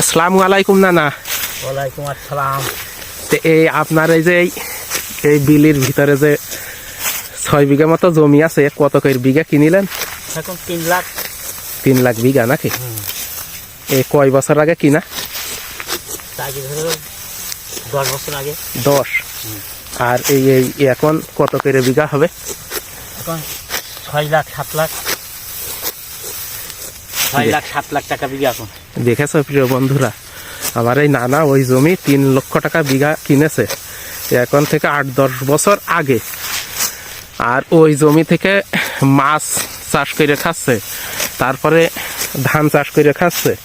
আসসালামু আলাইকুম নানা। ওয়ালাইকুম আসসালাম। তো এই আপনার এই যে এই বিলির ভিতরে যে ছয় বিঘা মতো জমি আছে কত করে বিঘা কিনিলেন? এখন তিন লাখ। তিন লাখ বিঘা নাকি? এই কয় বছর আগে কিনা? দশ বছর আগে। দশ। আর এই এই এখন কত করে বিঘা হবে? এখন ছয় লাখ সাত লাখ। ছয় লাখ সাত লাখ টাকা বিঘা এখন। দেখেছ প্রিয় বন্ধুরা? আমার এই নানা ওই জমি তিন লক্ষ টাকা বিঘা কিনেছে। এখন থেকে আট দশ বছর আগে। আর ওই জমি থেকে মাছ চাষ করে খাচ্ছে। তারপরে ধান চাষ করে খাচ্ছে।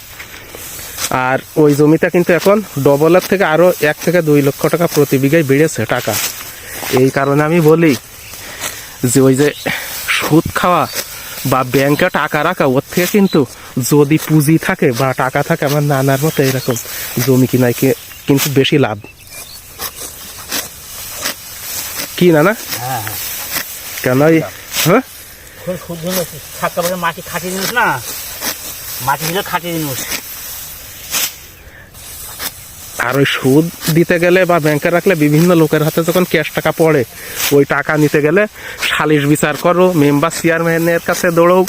আর ওই জমিটা কিন্তু এখন ডবলের থেকে আরও এক থেকে দুই লক্ষ টাকা প্রতি বিঘায় বেড়েছে টাকা। এই কারণে আমি বলি যে ওই যে সুদ খাওয়া বা ব্যাংকে টাকা রাখা ওর থেকে কিন্তু যদি পুঁজি থাকে বা টাকা থাকে আমার নানার মতো এরকম জমি কিনায় কিন্তু বেশি লাভ। কি না না হ্যাঁ হ্যাঁ। কেন হ্যাঁ? মাটি খাটিয়ে জিনিস না? মাটি দিলে খাটিয়ে জিনিস। আর ওই সুদ দিতে গেলে বা ব্যাংকে রাখলে বিভিন্ন লোকের হাতে যখন ক্যাশ টাকা পড়ে ওই টাকা নিতে গেলে সালিশ বিচার করো মেম্বার চেয়ারম্যানের কাছে দৌড়ো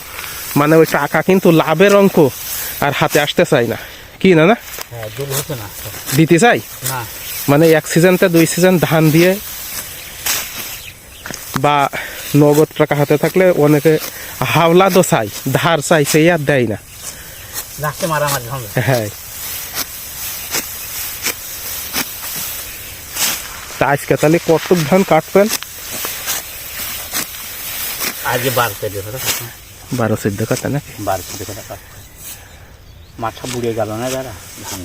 মানে ওই টাকা কিন্তু লাভের অঙ্ক আর হাতে আসতে চাই না। কি না না? হ্যাঁ দিতে চাই মানে এক সিজনতে দুই সিজন ধান দিয়ে বা নগদ টাকা হাতে থাকলে অনেকে হাওলা তো চাই ধার চাই সেই আর দেয় না। হ্যাঁ। তা আজকে তাহলে কতক ধান কাটবেন? আজকে বারোতে দেবে বারো চোদ্দ কাটা নাকি? বারোতে দেবে টাকা মাথা বুড়িয়ে গেল না দাদা ধান?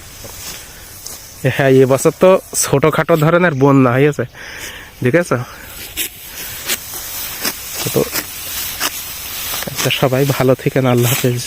হ্যাঁ এবছর তো ছোটখাটো ধরনের বন্যা হয়েছে ঠিক আছে তো আচ্ছা, সবাই ভালো থেকেন আল্লাহ হাফেজ।